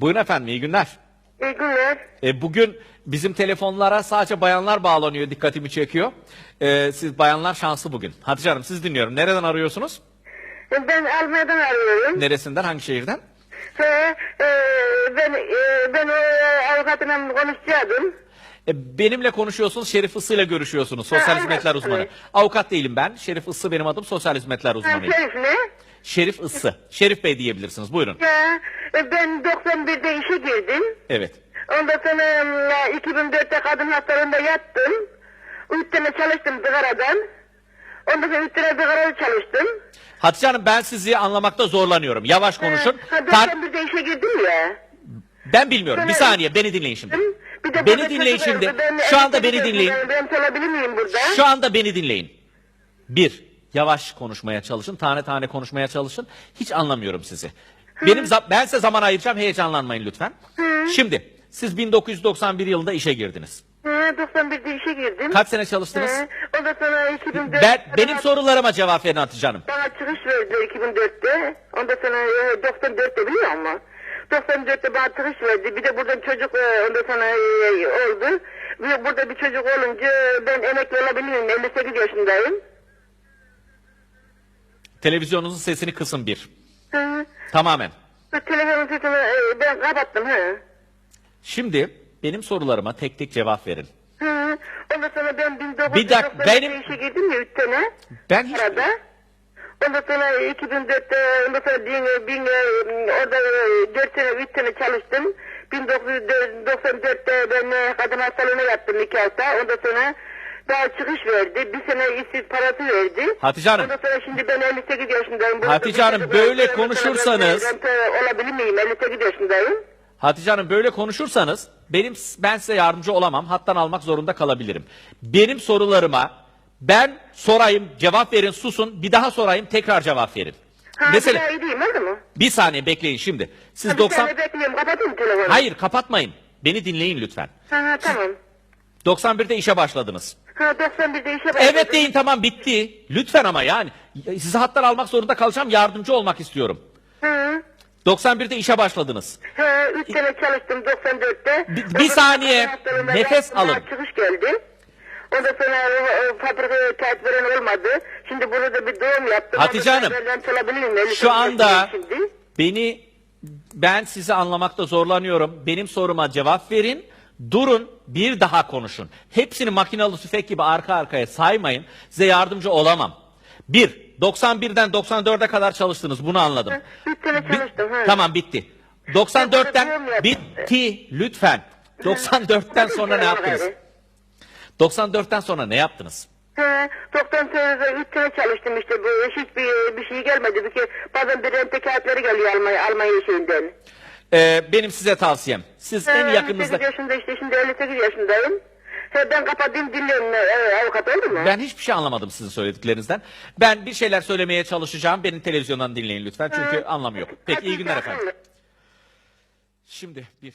Buyurun efendim iyi günler. İyi günler. E, bugün bizim telefonlara sadece bayanlar bağlanıyor dikkatimi çekiyor. E, siz bayanlar şanslı bugün. Hatice Hanım siz dinliyorum. Nereden arıyorsunuz? Ben Almanya'dan arıyorum. Neresinden hangi şehirden? He, e, ben e, ben o avukatımla konuşacaktım. E, benimle konuşuyorsunuz Şerif Issı ile görüşüyorsunuz. Sosyal Ha, hizmetler evet, uzmanı. Avukat değilim ben. Şerif Issı benim adım sosyal hizmetler Ha, uzmanıyım. Şerif ne? Şerif Issı. Şerif Bey diyebilirsiniz. Buyurun. Ya, e, ben 91'de işe girdim. Evet. Ondan sonra e, 2004'te kadın hastalığında yattım. Üç sene çalıştım sigaradan. Ondan sonra üç sene sigarada çalıştım. Hatice Hanım ben sizi anlamakta zorlanıyorum. Yavaş konuşun. Ha, Kar- 91'de işe girdim ya. ben bilmiyorum. Bir saniye beni dinleyin şimdi. Bir de Beni dinleyin şimdi. Şu anda beni dinleyin. Ben çalabilir miyim burada? Şu anda beni dinleyin. Bir, yavaş konuşmaya çalışın, tane tane konuşmaya çalışın. Hiç anlamıyorum sizi. Benim za- ben size zaman ayıracağım, heyecanlanmayın lütfen. Şimdi, siz 1991 yılında işe girdiniz. Hı, 91'de işe girdim. Kaç sene çalıştınız? Hı, Ondan sonra 2004'te Ben, benim bana- sorularıma cevap verin Hatice Hanım. Bana çıkış verdi 2004'te. Ondan sonra e, 94'te biliyor musun? 94'te bana çıkış verdi. Bir de buradan çocuk e, ondan sonra e, oldu. Bir, burada bir çocuk olunca ben emekli olabilirim. 58 yaşındayım. Televizyonunuzun sesini kısın bir. Hı. Tamamen. Bu Telefonun sesini e, ben kapattım. Hı. Şimdi benim sorularıma tek tek cevap verin. Hı. Ondan sonra ben 1990'da Bir dakika, benim- işe girdim ya 3 sene. Ben hiç... Arada. Ondan sonra 2004'te ondan sonra bin, bin, e, orada 4 sene 3 sene çalıştım. 1994'te ben e, kadın hastalığına yattım 2 hafta. Ondan sonra daha çıkış verdi. Bir sene işsiz parası verdi. Hatice Hanım. Ondan sonra şimdi ben 58 yaşındayım. Burada Hatice Hanım, böyle sonra konuşursanız- ben olabilir miyim? 58 yaşındayım. Hatice Hanım böyle konuşursanız benim ben size yardımcı olamam. Hattan almak zorunda kalabilirim. Benim sorularıma ben sorayım, cevap verin, susun. Bir daha sorayım, tekrar cevap verin. Ha, Mesela bir mi? Oldu mu? bir saniye bekleyin şimdi. Siz Bir 90 saniye bekliyorum. Kapatayım telefonu. Hayır, kapatmayın. Beni dinleyin lütfen. Ha, ha, tamam. 91'de işe başladınız. Ha, 91'de işe başladım. Evet deyin tamam bitti. Lütfen ama yani sizi hattan almak zorunda kalacağım. Yardımcı olmak istiyorum. Hı. 91'de işe başladınız. He, üç sene çalıştım 94'te. Bir- bir saniye, nefes alın. Çıkış geldi. Ondan sonra e, fabrikaya kağıt veren olmadı. Şimdi burada bir doğum yaptım. Hatice Hanım, Şu anda beni ben sizi anlamakta zorlanıyorum. Benim soruma cevap verin. Durun bir daha konuşun. Hepsini makinalı tüfek gibi arka arkaya saymayın. Size yardımcı olamam. Bir, 91'den 94'e kadar çalıştınız. Bunu anladım. Hı, üç sene Bi- çalıştım, hı. Tamam bitti. Ben 94'ten doğum yaptım. bitti lütfen. 94'ten sonra ne yaptınız? 94'ten sonra ne yaptınız? He, 94'te üç sene çalıştım işte. Bu hiçbir bir şey gelmedi. Bir ke- bazen bir rente kağıtları geliyor Almanya, Almanya şeyinden. Ee, benim size tavsiyem. Siz en yakınınızda... 58 yaşında işte şimdi 58 yaşındayım. He, ben kapatayım dinliyorum. E, avukat oldu mu? Ben hiçbir şey anlamadım sizin söylediklerinizden. Ben bir şeyler söylemeye çalışacağım. Beni televizyondan dinleyin lütfen. Çünkü anlamı yok. Peki iyi günler efendim. Şimdi bir